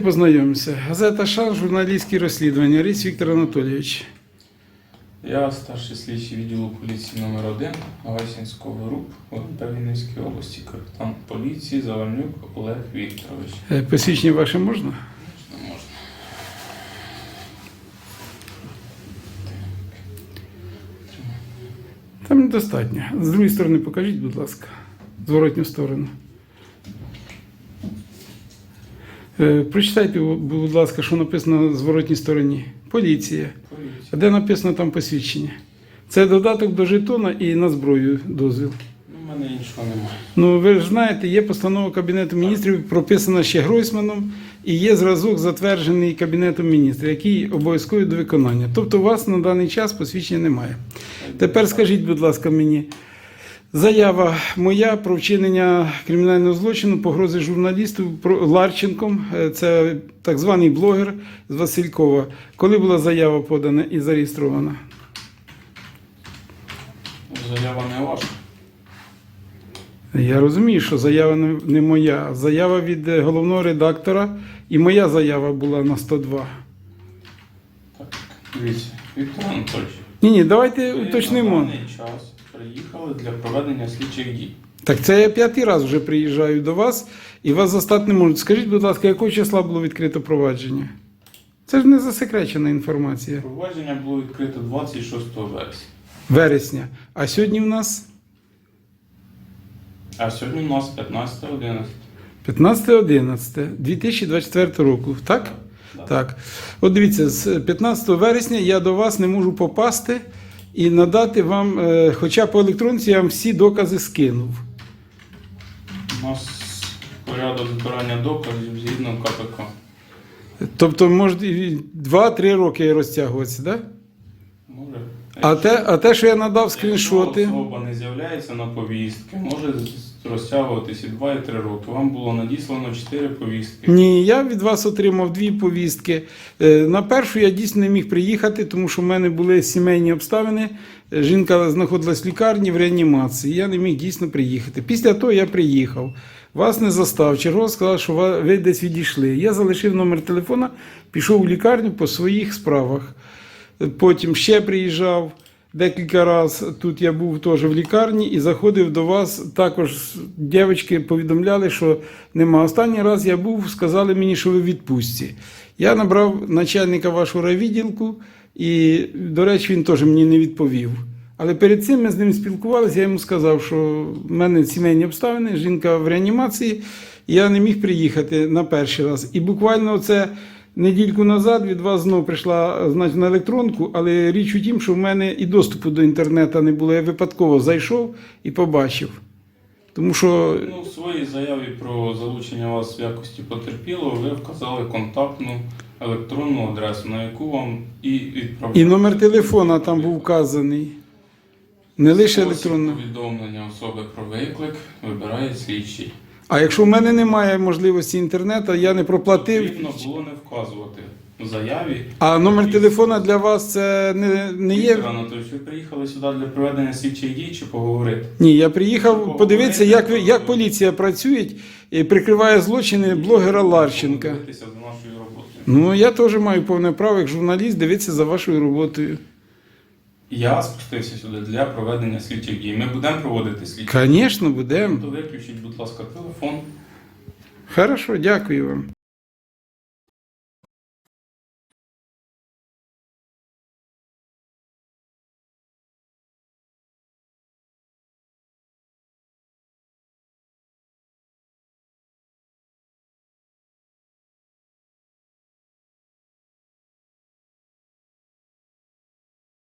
Познайомимося. Газета Шар, журналістські розслідування. Ріс Віктор Анатолійович. Я старший слідчий відділу поліції номер 1 Гайсінського РУП ОНП Вінницької області, капітан поліції Завальнюк Олег Вікторович. Е, Посвідчення ваше можна? Не можна. Там недостатньо. З другої сторони покажіть, будь ласка, зворотню сторону. Прочитайте, будь ласка, що написано на зворотній стороні. Поліція. Поліція. А де написано там посвідчення? Це додаток до жетона і на зброю дозвіл. Ну, в мене іншого немає. Ну, ви ж знаєте, є постанова Кабінету міністрів, прописана ще Гройсманом, і є зразок, затверджений Кабінетом міністрів, який обов'язковий до виконання. Тобто у вас на даний час посвідчення немає. Тепер скажіть, будь ласка, мені, заява моя про вчинення кримінального злочину, погрози журналісту Ларченком, е, це так званий блогер з Василькова. Коли була заява подана і зареєстрована? Заява не ваша. Я розумію, що заява не моя. Заява від е, головного редактора, і моя заява була на 102. Так, дивіться, Віктор Анатольович. Ні, ні, давайте уточнимо. Час приїхали для проведення слідчих дій. Так це я п'ятий раз вже приїжджаю до вас і вас застати не можуть. Скажіть, будь ласка, якого числа було відкрито провадження? Це ж не засекречена інформація. Провадження було відкрито 26 вересня. Вересня. А сьогодні в нас А сьогодні у нас 15.11. 15.11.2024 року, так? Так. От дивіться, з 15 вересня я до вас не можу попасти і надати вам, е, хоча по електронці я вам всі докази скинув. У нас порядок збирання доказів згідно КПК. Тобто, може, 2-3 роки розтягуватися, так? Да? Може. А те, а те, що я надав Якщо скріншоти. особа не з'являється на повістки, може розтягуватися і 2 і 3 роки. Вам було надіслано 4 повістки. Ні, я від вас отримав дві повістки. Е, На першу я дійсно не міг приїхати, тому що в мене були сімейні обставини. Е, Жінка знаходилась в лікарні в реанімації. Я не міг дійсно приїхати. Після того я приїхав. Вас не застав. Чергов сказав, що ви десь відійшли. Я залишив номер телефона, пішов у лікарню по своїх справах. Е, Потім ще приїжджав. Декілька разів тут я був теж в лікарні і заходив до вас. Також дівчатки повідомляли, що нема. Останній раз я був, сказали мені, що ви в відпустці. Я набрав начальника вашого райвідділку, і, до речі, він теж мені не відповів. Але перед цим ми з ним спілкувалися, я йому сказав, що в мене сімейні обставини, жінка в реанімації, і я не міг приїхати на перший раз. І буквально це недільку назад від вас знову прийшла значить, на електронку, але річ у тім, що в мене і доступу до інтернету не було. Я випадково зайшов і побачив. Тому що Ну, в своїй заяві про залучення вас в якості потерпілого ви вказали контактну електронну адресу, на яку вам і відправляють. і номер телефона там був вказаний. Не лише електронно. повідомлення особи про виклик вибирає слідчий. А якщо в мене немає можливості інтернету, я не проплатив. Потрібно було не вказувати в заяві. А номер телефона для вас це не, не є. Віктор Анатолійович, ви приїхали сюди для проведення слідчих дій чи поговорити? Ні, я приїхав подивитися, як, ви- як поліція працює і прикриває злочини блогера Ларченка. Дивитися за нашою роботою. Ну, я теж маю повне право, як журналіст, дивитися за вашою роботою. Я спустився сюди для проведення слідчих дій. Ми будемо проводити слідчі. Звісно, будемо. То виключіть, будь ласка, телефон. Хорошо, дякую вам.